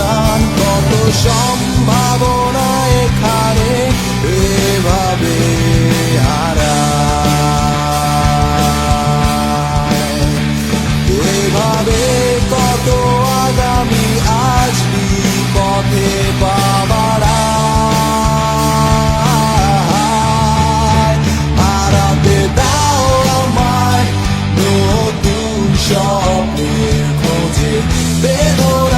যান কত সম্ভাবনা এখানে এভাবে এভাবে কত আগামী আসবি পথে বাবারা Bit more